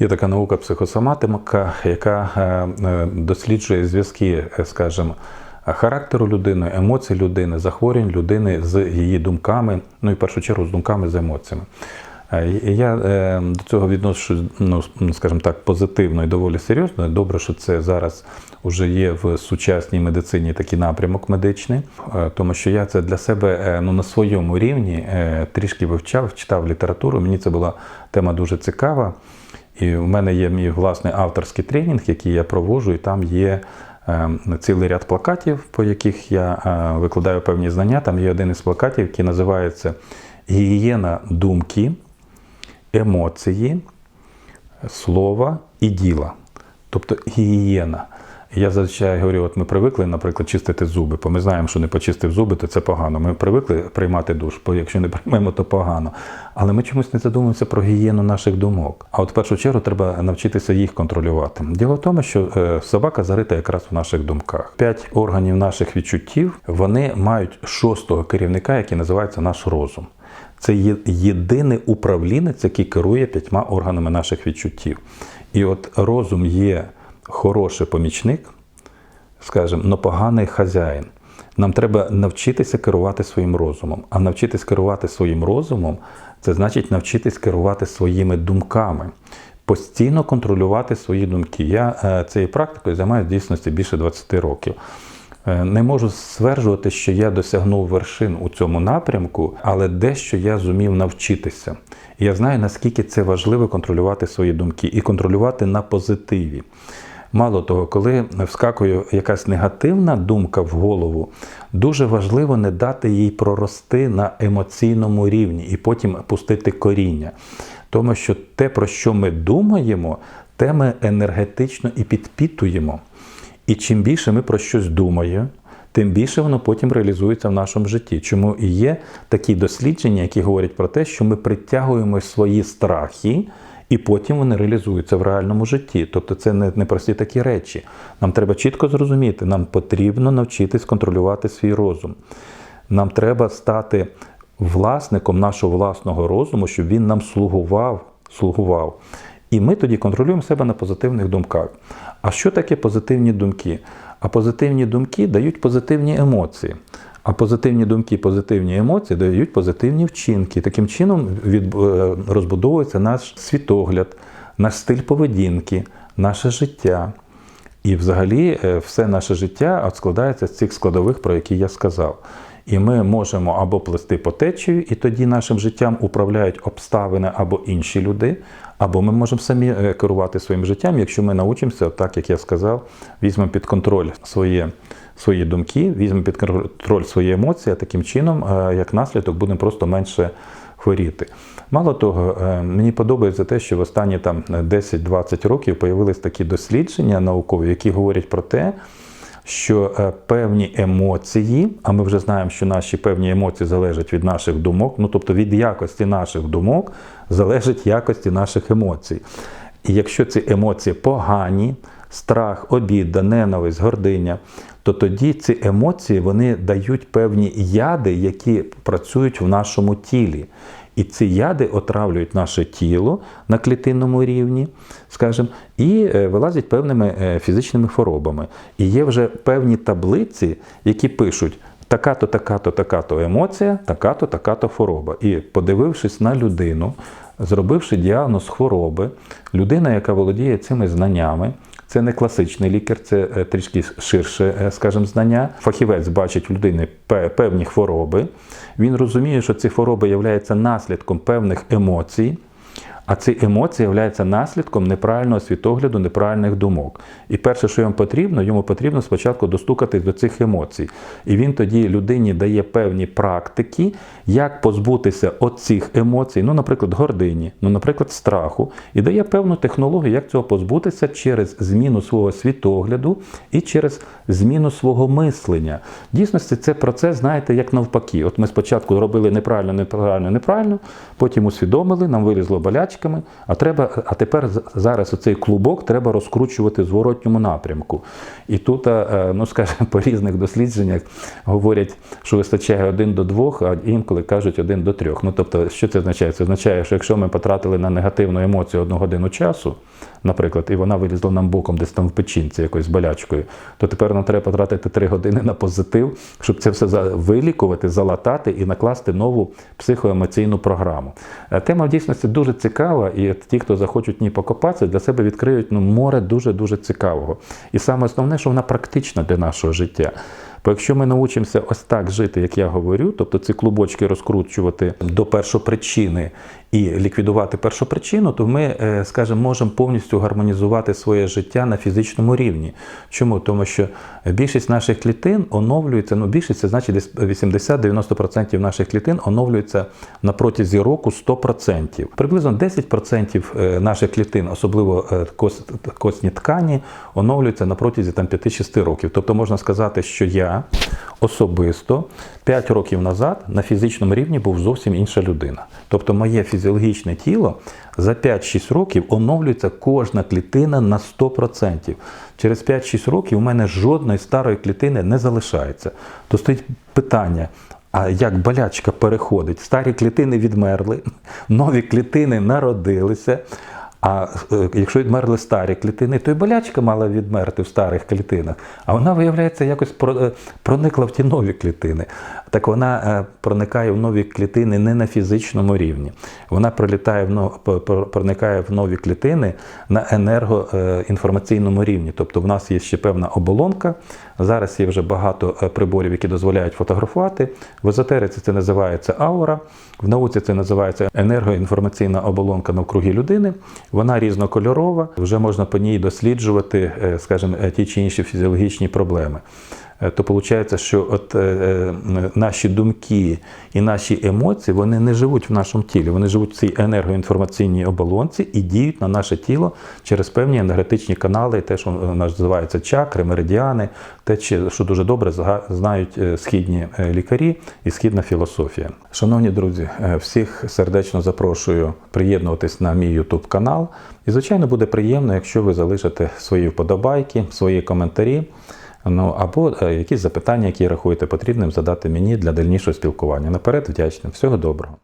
Є така наука психосоматика, яка е, е, досліджує зв'язки, е, скажімо, характеру людини, емоцій людини, захворювань людини з її думками, ну і в першу чергу з думками, з емоціями. Я до цього відношусь, ну, скажімо так, позитивно і доволі серйозно. Добре, що це зараз вже є в сучасній медицині такий напрямок медичний, тому що я це для себе ну, на своєму рівні трішки вивчав, читав літературу. Мені це була тема дуже цікава. І в мене є мій власний авторський тренінг, який я проводжу, і там є е, цілий ряд плакатів, по яких я е, викладаю певні знання. Там є один із плакатів, який називається Гігієна думки, емоції, слова і діла. Тобто гігієна. Я зазвичай говорю, от ми привикли, наприклад, чистити зуби, бо ми знаємо, що не почистив зуби, то це погано. Ми привикли приймати душ, бо якщо не приймемо, то погано. Але ми чомусь не задумуємося про гігієну наших думок. А от в першу чергу треба навчитися їх контролювати. Діло в тому, що е, собака зарита якраз в наших думках. П'ять органів наших відчуттів вони мають шостого керівника, який називається наш розум. Це є єдиний управлінець, який керує п'ятьма органами наших відчуттів. І от розум є хороший помічник, скажімо, но поганий хазяїн. Нам треба навчитися керувати своїм розумом. А навчитись керувати своїм розумом це значить навчитись керувати своїми думками, постійно контролювати свої думки. Я е, цією практикою займаюся в дійсності більше 20 років. Е, Не можу стверджувати, що я досягнув вершин у цьому напрямку, але дещо я зумів навчитися. І я знаю, наскільки це важливо контролювати свої думки і контролювати на позитиві. Мало того, коли вскакує якась негативна думка в голову, дуже важливо не дати їй прорости на емоційному рівні і потім пустити коріння. Тому що те, про що ми думаємо, те ми енергетично і підпітуємо. І чим більше ми про щось думаємо, тим більше воно потім реалізується в нашому житті. Чому і є такі дослідження, які говорять про те, що ми притягуємо свої страхи, і потім вони реалізуються в реальному житті. Тобто це не, не прості такі речі. Нам треба чітко зрозуміти, нам потрібно навчитись контролювати свій розум. Нам треба стати власником нашого власного розуму, щоб він нам слугував, слугував. І ми тоді контролюємо себе на позитивних думках. А що таке позитивні думки? А позитивні думки дають позитивні емоції. А позитивні думки, позитивні емоції дають позитивні вчинки. Таким чином від, е, розбудовується наш світогляд, наш стиль поведінки, наше життя. І взагалі е, все наше життя складається з цих складових, про які я сказав. І ми можемо або плести по течію, і тоді нашим життям управляють обставини або інші люди, або ми можемо самі е, керувати своїм життям, якщо ми навчимося, так як я сказав, візьмемо під контроль своє, свої думки, візьмемо під контроль свої емоції, а таким чином, е, як наслідок, будемо просто менше хворіти. Мало того, е, мені подобається те, що в останні там 10-20 років появились такі дослідження наукові, які говорять про те, що е, певні емоції, а ми вже знаємо, що наші певні емоції залежать від наших думок, ну тобто від якості наших думок залежить якості наших емоцій. І якщо ці емоції погані, страх, обіда, ненависть, гординя, то тоді ці емоції вони дають певні яди, які працюють в нашому тілі. І ці яди отравлюють наше тіло на клітинному рівні, скажімо, і е, вилазять певними е, фізичними хворобами. І є вже певні таблиці, які пишуть. Така-то, така-то, така-то емоція, така-то, така-то хвороба. І подивившись на людину, зробивши діагноз хвороби, людина, яка володіє цими знаннями, це не класичний лікар, це е, трішки ширше, е, скажімо, знання. Фахівець бачить в людини певні хвороби. Він розуміє, що ці хвороби являються наслідком певних емоцій. А ці емоції являються наслідком неправильного світогляду, неправильних думок. І перше, що йому потрібно, йому потрібно спочатку достукатись до цих емоцій. І він тоді людині дає певні практики, як позбутися от цих емоцій, ну, наприклад, гордині, ну, наприклад, страху, і дає певну технологію, як цього позбутися через зміну свого світогляду і через зміну свого мислення. В дійсності це процес, знаєте, як навпаки. От ми спочатку робили неправильно, неправильно, неправильно, потім усвідомили, нам вилізло боляче. Болячками, а треба, а тепер зараз цей клубок треба розкручувати в зворотньому напрямку. І тут, е, ну скажімо, по різних дослідженнях говорять, що вистачає один до двох, а інколи кажуть один до трьох. Ну тобто, що це означає? Це означає, що якщо ми потратили на негативну емоцію одну годину часу, наприклад, і вона вилізла нам боком десь там в печінці якоюсь болячкою, то тепер нам треба потратити три години на позитив, щоб це все вилікувати, залатати і накласти нову психоемоційну програму. Е, Тема в дійсності дуже цікава, і ті, хто захочуть в ній покопатися, для себе відкриють ну, море дуже дуже цікавого. І саме основне, що вона практична для нашого життя. Бо якщо ми навчимося ось так жити, як я говорю, тобто ці клубочки розкручувати до першопричини і ліквідувати першопричину, то ми, е, скажімо, можемо повністю гармонізувати своє життя на фізичному рівні. Чому? Тому що більшість наших клітин оновлюється, ну більшість це значить десь 80-90% наших клітин оновлюється на протязі року 100%. Приблизно 10% е, наших клітин, особливо е, костні ткані, оновлюються на протязі там 5-6 років. Тобто можна сказати, що я особисто 5 років назад на фізичному рівні був зовсім інша людина. Тобто моє фізіологічне тіло за 5-6 років оновлюється кожна клітина на 100%. Через 5-6 років у мене жодної старої клітини не залишається. То стоїть питання. А як болячка переходить? Старі клітини відмерли, нові клітини народилися. А е, якщо відмерли старі клітини, то і болячка мала відмерти в старих клітинах. А вона, виявляється, якось е, проникла в ті нові клітини. Так вона е, проникає в нові клітини не на фізичному рівні. Вона пролітає в но- п- п- проникає в нові клітини на енергоінформаційному рівні. Тобто в нас є ще певна оболонка. Зараз є вже багато приборів, які дозволяють фотографувати. В езотериці це називається аура, в науці це називається енергоінформаційна оболонка навкруги людини. Вона різнокольорова, вже можна по ній досліджувати, е, скажімо, е, ті чи інші фізіологічні проблеми. Е, То виходить, що от е, е, наші думки і наші емоції вони не живуть в нашому тілі, вони живуть в цій енергоінформаційній оболонці і діють на наше тіло через певні енергетичні канали, те, що називається чакри, меридіани, те, що дуже добре знають східні лікарі і східна філософія. Шановні друзі, всіх сердечно запрошую приєднуватись на мій YouTube канал. І, звичайно, буде приємно, якщо ви залишите свої вподобайки, свої коментарі. Ну або е, якісь запитання, які рахуєте потрібним задати мені для дальнішого спілкування. Наперед вдячним. Всього доброго.